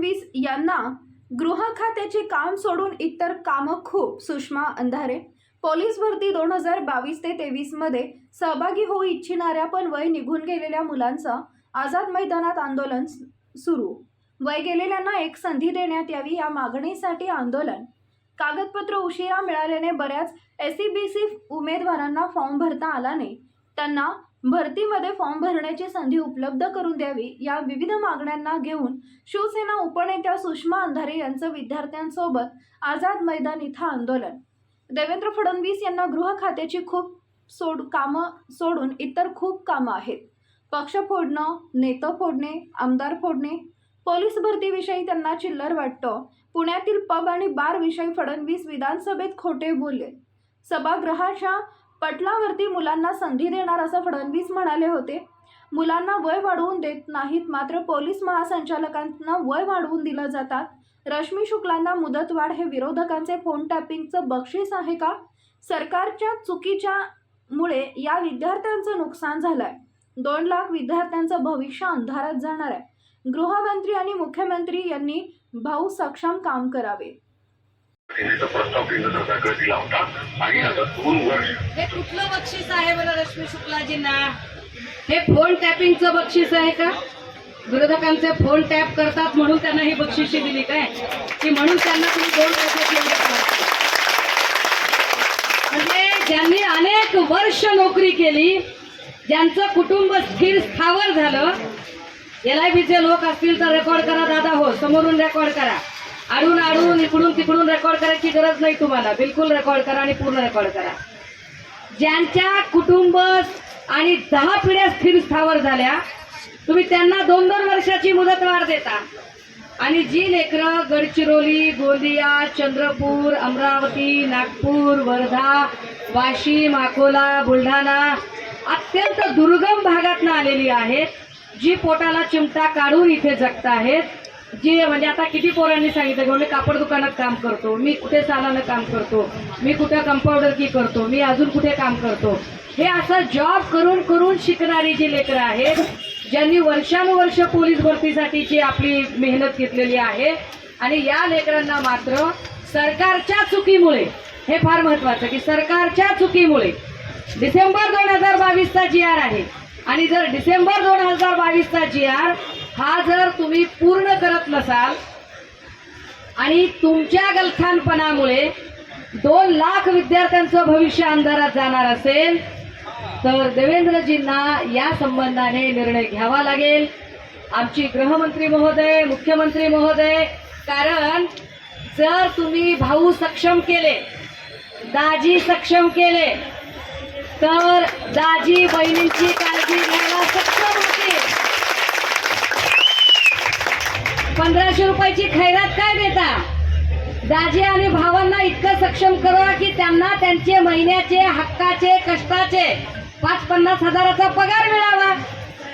फडणवीस यांना गृह खात्याचे काम सोडून इतर कामं खूप सुषमा अंधारे. पोलीस भरती दोन हजार बावीस ते तेवीसमध्ये सहभागी होऊ इच्छिणाऱ्या पण वय निघून गेलेल्या मुलांचं आझाद मैदानात आंदोलन सुरू. वय गेलेल्यांना एक संधी देण्यात यावी या मागणीसाठी आंदोलन. कागदपत्र उशिरा मिळाल्याने बऱ्याच एस सी बी सी उमेदवारांना फॉर्म भरता आला नाही. त्यांना भरतीमध्ये फॉर्म भरण्याची संधी उपलब्ध करून द्यावी या विविध मागण्यांना घेऊन शिवसेना उपनेत्या सुषमा अंधारे यांचं विद्यार्थ्यांसोबत आझाद मैदान इथं आंदोलन. देवेंद्र फडणवीस यांना गृह खात्याची खूप सोड कामं सोडून इतर खूप कामं आहेत. पक्ष फोडणं नेतं फोडणे आमदार फोडणे पोलीस भरतीविषयी त्यांना चिल्लर वाटतं. पुण्यातील पब आणि बार विषयी फडणवीस विधानसभेत खोटे बोलले. सभागृहाच्या पटलावरती मुलांना संधी देणार असं फडणवीस म्हणाले होते. मुलांना वय वाढवून देत नाहीत मात्र पोलीस महासंचालकांना वय वाढवून दिलं जातात. रश्मी शुक्लांना मुदतवाढ हे विरोधकांचे फोन टॅपिंगचं बक्षीस आहे का? सरकारच्या चुकीच्या मुळे या विद्यार्थ्यांचं नुकसान झालं आहे दोन लाख विद्यार्थ्यांचं भविष्य अंधारात जाणार आहे. गृहमंत्री आणि मुख्यमंत्री यांनी भाऊ सक्षम काम करावे. प्रस्ताव केंद्र सरकारकडे दिला होता आणि आता दोन वर्ष. हे कुठलं बक्षीस आहे बरं रश्मी शुक्लाजींना? हे फोन टॅपिंगचं बक्षीस आहे का? विरोधकांचे फोन टॅप करतात म्हणून त्यांना ही बक्षिशी दिली काय? की म्हणून त्यांना तुम्ही फोन म्हणजे ज्यांनी अनेक वर्ष नोकरी केली ज्यांचं कुटुंब स्थिर स्थावर झालं एल आय बीचे लोक असतील तर रेकॉर्ड करा दादा हो समोरून रेकॉर्ड करा. अडून अडून इकडून तिकडून रेकॉर्ड करायची गरज नाही तुम्हाला. बिलकुल रेकॉर्ड करा आणि पूर्ण रेकॉर्ड करा. ज्यांच्या कुटुंब आणि दहा पिढ्या स्थिर स्थावर झाल्या तुम्ही त्यांना दोन दोन वर्षाची मुदत वाढ देता. आणि जी लेकरं गडचिरोली गोंदिया चंद्रपूर अमरावती नागपूर वर्धा वाशिम अकोला बुलढाणा अत्यंत दुर्गम भागातनं आलेली आहेत जी पोटाला चिमटा काढून इथे जगत आहेत जी म्हणजे आता किती पोरांनी सांगितलं की मी कापड दुकानात काम करतो. मी कुठे सालानं काम करतो? मी कुठे कंपाऊंडर की करतो? मी अजून कुठे काम करतो? हे असं जॉब करून करून शिकणारी जी लेकरं आहेत ज्यांनी वर्षानुवर्ष पोलीस भरतीसाठीची आपली मेहनत घेतलेली आहे आणि या लेकरांना मात्र सरकारच्या चुकीमुळे हे फार महत्वाचं की सरकारच्या चुकीमुळे डिसेंबर दोन हजार बावीसचा जी आर आहे आणि जर डिसेंबर दोन हजार बावीसचा जी आर हा जर तुम्ही पूर्ण करत नसाल आणि तुमच्या गलथानपणामुळे दोन लाख विद्यार्थ्यांचं भविष्य अंधारात जाणार असेल तर देवेंद्रजींना या संबंधाने निर्णय घ्यावा लागेल. आमची गृहमंत्री महोदय मुख्यमंत्री महोदय कारण जर तुम्ही भाऊ सक्षम केले दाजी सक्षम केले तर दाजी बहिणींची काळजी घ्यायला सक्षम होतील. पंधराशे रुपयाची खैरात काय देता? दाजी आणि भावांना इतकं सक्षम करा की त्यांना त्यांचे महिन्याचे हक्काचे कष्टाचे पाच पन्नास हजाराचा पगार मिळावा.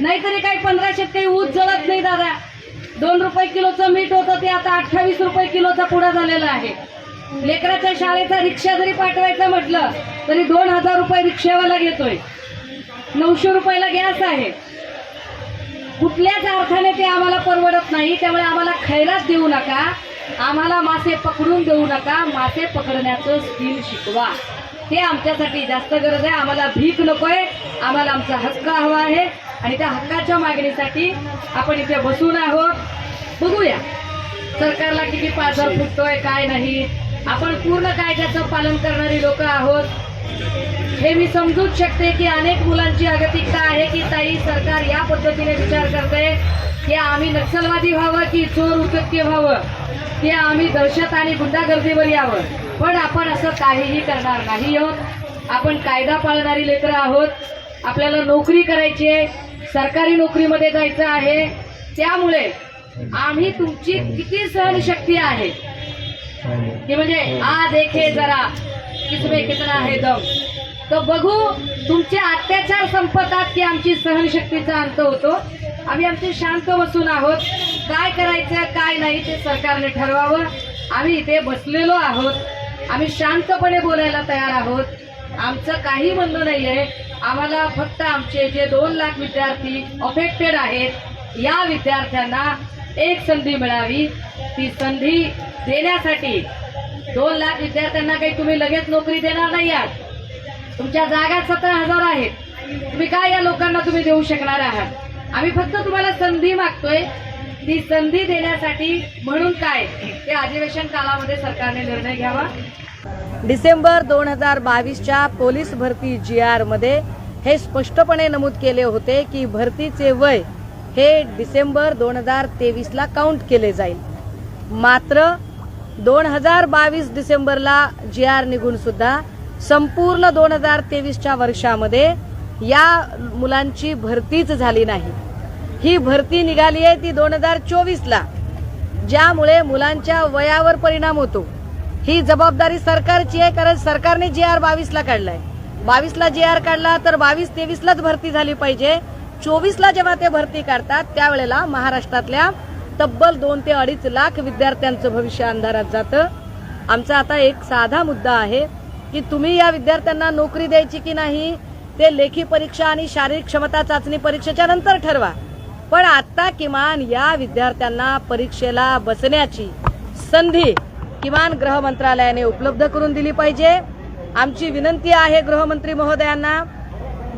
नाहीतरी काही पंधराशे काही ऊस जळत नाही दादा. दोन रुपये किलोचं मीठ होतं ते आता अठ्ठावीस रुपये किलोचा पुढा झालेला आहे. लेकराच्या शाळेचा रिक्षा जरी पाठवायचं म्हटलं तरी दोन हजार रुपये रिक्षावाला घेतोय. नऊशे रुपयाला गॅस आहे. कुठल्याच अर्थाने ते आम्हाला परवडत नाही त्यामुळे आम्हाला खैराच देऊ नका. आम्हाला मासे पकडून देऊ नका. मासे पकडण्याचं स्किल शिकवा. ते आमच्यासाठी जास्त गरज आहे. आम्हाला भीक नकोय. आम्हाला आमचा हक्क हवा आहे. आणि त्या हक्काच्या मागणीसाठी आपण इथे बसून आहोत. बघूया. सरकारला किती पाझर फुटतोय काय नाही. आपण पूर्ण कायद्याचं पालन करणारी लोक आहोत. हे मी समजूच शकते की अनेक मुलांची अगतिकता आहे की ताई सरकार या पद्धतीने विचार करते. की आम्ही नक्षलवादी व्हावं की चोर उचक्य व्हावं? की आम्ही दहशत आणि गुंडागर्दीवर यावं? पण आपण असं काहीही करणार नाही आहोत. आपण कायदा पाळणारी लेकरं आहोत. आपल्याला नोकरी करायची आहे. सरकारी नोकरीमध्ये जायचं आहे. त्यामुळे आम्ही तुमची किती सहनशक्ती आहे? की म्हणजे आ देखे जरा किसमे कितना है दम? तर बघू तुमचे अत्याचार संपतात की आमची सहनशक्तीचा अंत होतो. आम्ही आमचे शांत बसून आहोत. काय करायचं काय नाही ते सरकारने ठरवावं. आम्ही इथे बसलेलो आहोत. आम्ही शांतपणे बोलायला तयार आहोत. आमचं काही म्हणणं नाही आहे आम्हाला फक्त आमचे जे दोन लाख विद्यार्थी अफेक्टेड आहेत या विद्यार्थ्यांना एक संधी मिळावी. ती संधी देण्यासाठी दोन लाख विद्यार्थ्यांना काही तुम्ही लगेच नोकरी देणार नाही आहात. तुमच्या जागा सतरा हजार आहेत. तुम्ही काय या लोकांना तुम्ही देऊ शकणार आहात? आम्ही फक्त तुम्हाला संधी मागतोय. ती संधी देण्यासाठी म्हणून काय? ते अधिवेशन कालामध्ये सरकारने निर्णय घ्यावा. डिसेंबर दोन हजार बावीसच्या पोलीस भरती जी आरमध्ये हे स्पष्टपणे नमूद केले होते की भरतीचे वय हे डिसेंबर दोन हजार तेवीसला काउंट केले जाईल. मात्र दोन हजार बावीस डिसेंबरला जी आर निघून सुद्धा संपूर्ण दोन हजार तेवीसच्या वर्षामध्ये या मुलांची भरतीच झाली नाही. ही भरती निघाली आहे ती दोन हजार चोवीसला. ज्यामुळे मुलांच्या वयावर परिणाम होतो. ही जबाबदारी सरकारची आहे कारण सरकारने जे आर बावीसला काढलाय. बावीसला जे आर काढला तर बावीस तेवीसलाच भरती झाली पाहिजे. चोवीसला जेव्हा ते भरती काढतात त्यावेळेला महाराष्ट्रातल्या तब्बल दोन ते अडीच लाख विद्यार्थ्यांचं भविष्य अंधारात जातं. आमचा आता एक साधा मुद्दा आहे. की तुम्ही या विद्यार्थ्यांना नोकरी द्यायची की नाही ते लेखी परीक्षा आणि शारीरिक क्षमता चाचणी परीक्षेच्या नंतर ठरवा. पण आता किमान या विद्यार्थ्यांना परीक्षेला बसण्याची संधी किमान गृह मंत्रालयाने उपलब्ध करून दिली पाहिजे. आमची विनंती आहे गृहमंत्री महोदयांना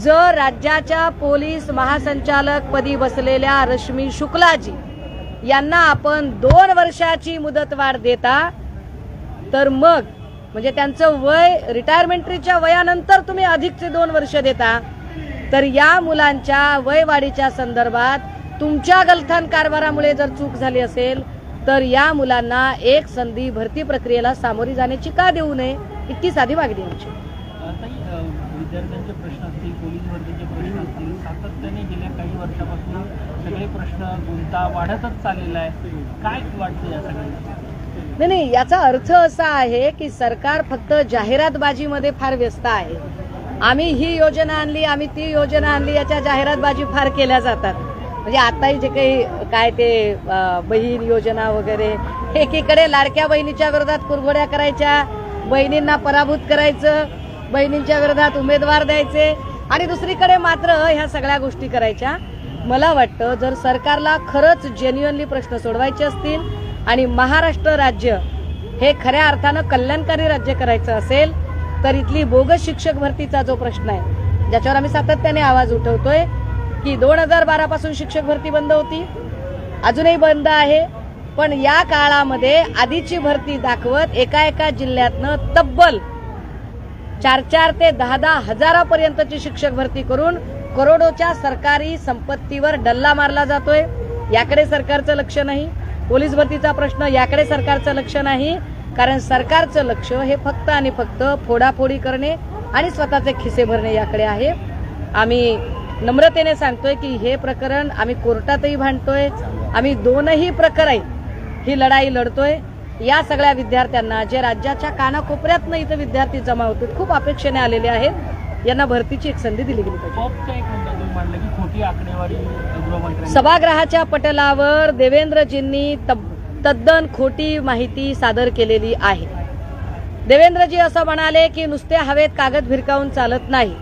जर राज्याच्या पोलीस महासंचालक पदी बसलेल्या रश्मी शुक्लाजी यांना आपण दोन वर्षाची मुदतवाढ देता तर मग म्हणजे त्यांचं वय रिटायरमेंटरीच्या वयानंतर तुम्ही अधिकचे दोन वर्ष देता तर या मुलांच्या वयवाढीच्या संदर्भात तुमच्या गलथान कारभारामुळे जर चूक झाली असेल तर या मुलांना एक संधी भरती प्रक्रियेला सामोरी जाण्याची का देऊ नये इतकी साधी मागणी आमची. विद्यार्थ्यांचे प्रश्न असतील पोलीस भरतीचे प्रश्न असतील सातत्याने गेल्या काही वर्षापासून सगळे प्रश्न गुंता वाढतच चाललेला आहे काय वाटतं या सगळ्यांना? नाही नाही याचा अर्थ असा आहे की सरकार फक्त जाहिरातबाजीमध्ये फार व्यस्त आहे. आम्ही ही योजना आणली आम्ही ती योजना आणली याच्या जाहिरातबाजी फार केल्या जातात. म्हणजे आताही जे काही काय ते बहीण योजना वगैरे एकीकडे लाडक्या बहिणीच्या विरोधात कुरघोड्या करायच्या बहिणींना पराभूत करायचं बहिणींच्या विरोधात उमेदवार द्यायचे आणि दुसरीकडे मात्र ह्या सगळ्या गोष्टी करायच्या. मला वाटतं जर सरकारला खरंच जेन्युअनली प्रश्न सोडवायचे असतील आणि महाराष्ट्र राज्य हे खऱ्या अर्थानं कल्याणकारी राज्य करायचं असेल तर इथली बोगस शिक्षक भरतीचा जो प्रश्न आहे ज्याच्यावर आम्ही सातत्याने आवाज उठवतोय की दोन हजार बारा पासून शिक्षक भरती बंद होती अजूनही बंद आहे पण या काळामध्ये आधीची भरती दाखवत एका एका जिल्ह्यातनं तब्बल चार चार ते दहा दहा हजारापर्यंतची शिक्षक भरती करून करोडोच्या सरकारी संपत्तीवर डल्ला मारला जातोय. याकडे सरकारचं लक्ष नाही. पोलीस भरतीचा प्रश्न याकडे सरकारचं लक्ष नाही. कारण सरकारचं लक्ष हे फक्त आणि फक्त फोडाफोडी करणे आणि स्वतःचे खिसे भरणे याकडे आहे. आम्ही नम्रतेने सांगतोय की हे प्रकरण आम्ही कोर्टातही भांडतोय. आम्ही दोनही प्रकरण ही लढाई लढतोय. या सगळ्या विद्यार्थ्यांना जे राज्याच्या कानाकोपऱ्यातनं इथं विद्यार्थी जमा होतात खूप अपेक्षेने आलेले आहेत. यांना भरतीची एक संधी दिली गेली पाहिजे. खोटी आकडेवारी सभागृहाच्या पटलावर देवेंद्रजींनी तद्दन खोटी माहिती सादर केलेली आहे. देवेंद्रजी असं म्हणाले की नुसते हवेत कागद भिरकावून चालत नाही.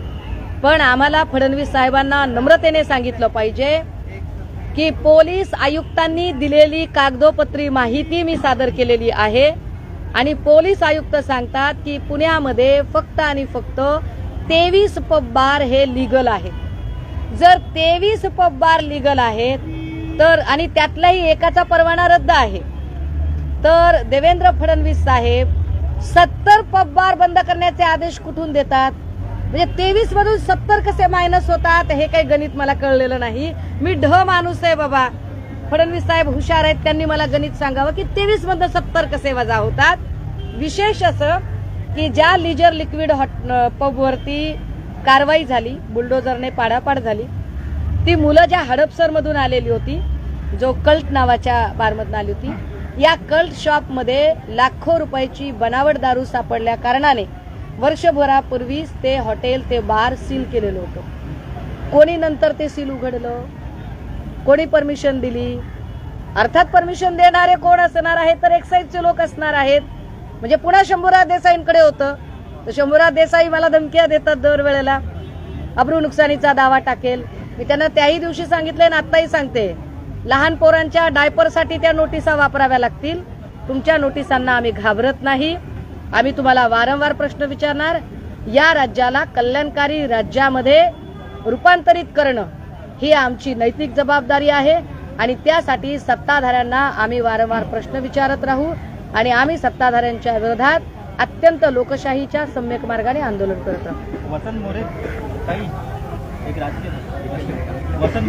पण आम्हाला फडणवीस साहेबांना नम्रतेने सांगितलं पाहिजे की पोलीस आयुक्तांनी दिलेली कागदोपत्री माहिती मी सादर केलेली आहे. आणि पोलीस आयुक्त सांगतात की पुण्यामध्ये फक्त आणि फक्त तेवीस पब बार हे लिगल आहेत. जर तेवीस पब बार लिगल आहेत तर आणि त्यातलाही एकाचा परवाना रद्द आहे तर देवेंद्र फडणवीस साहेब सत्तर पब बार बंद करण्याचे आदेश कुठून देतात? म्हणजे तेवीस मधून सत्तर कसे मायनस होतात हे काही गणित मला कळलेलं नाही. मी ढ माणूस आहे बाबा. फडणवीस साहेब हुशार आहेत त्यांनी मला गणित सांगावं की तेवीस मधून सत्तर कसे वजा होतात? विशेष असं की ज्या लिजर लिक्विड हॉट पबवरती कारवाई झाली बुलडोझरने पाडापाड झाली ती मुलं ज्या हडपसरमधून आलेली होती जो कल्ट नावाच्या बारमधून आली होती या कल्ट शॉपमध्ये लाखो रुपयाची बनावट दारू सापडल्या कारणाने वर्षभरापूर्वीच ते हॉटेल ते बार सील केलेलं होतं. कोणी नंतर ते सील उघडलं? कोणी परमिशन दिली? अर्थात परमिशन देणारे कोण असणार आहेत? तर एक्साईजचे लोक असणार आहेत. म्हणजे पुन्हा शंभूराज देसाईंकडे होतं. तर शंभूराज देसाई मला धमक्या देतात दरवेळेला. अब्रू नुकसानीचा दावा टाकेल. मी त्यांना त्याही दिवशी सांगितले आणि आत्ताही सांगते. लहान पोरांच्या डायपरसाठी त्या नोटिसा वापराव्या लागतील. तुमच्या नोटिसांना आम्ही घाबरत नाही. आम्ही तुम्हाला वारंवार प्रश्न विचारणार. या राज्याला कल्याणकारी राज्यामध्ये रूपांतरित करणं ही आमची नैतिक जबाबदारी आहे. आणि त्यासाठी सत्ताधाऱ्यांना आम्ही वारंवार प्रश्न विचारत राहू. आणि आम्ही सत्ताधाऱ्यांच्या विरोधात अत्यंत लोकशाहीच्या सम्यक मार्गाने आंदोलन करत वसंत मोरे काही एक राजकीय वसंत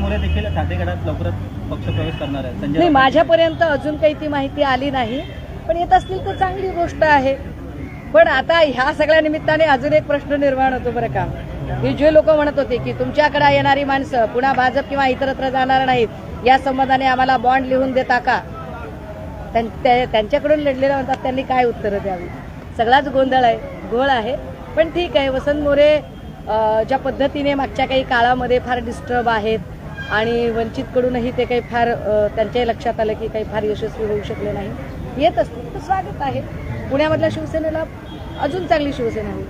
मोरे देखील ठाकरे गटात लवकरच पक्ष प्रवेश करणार आहे नाही माझ्यापर्यंत अजून काही ती माहिती आली नाही पण येत असतील तर चांगली गोष्ट आहे. पण आता ह्या सगळ्या निमित्ताने अजून एक प्रश्न निर्माण होतो बरं का. की जे लोक म्हणत होते की तुमच्याकडे येणारी माणसं पुन्हा भाजप किंवा इतरत्र जाणार नाहीत या संबंधाने आम्हाला बॉन्ड लिहून देता का? त्यां- त्या- त्यांच्याकडून लढलेलं म्हणतात त्यांनी काय उत्तरं द्यावी? सगळाच गोंधळ आहे गोळ आहे पण ठीक आहे. वसंत मोरे ज्या पद्धतीने मागच्या काही काळामध्ये फार डिस्टर्ब आहेत आणि वंचितकडूनही ते काही फार त्यांच्याही लक्षात आलं की काही फार यशस्वी होऊ शकले नाही येत असतील. तर स्वागत आहे. पुण्यामधल्या शिवसेनेला अजून चांगली शिवसेना होईल.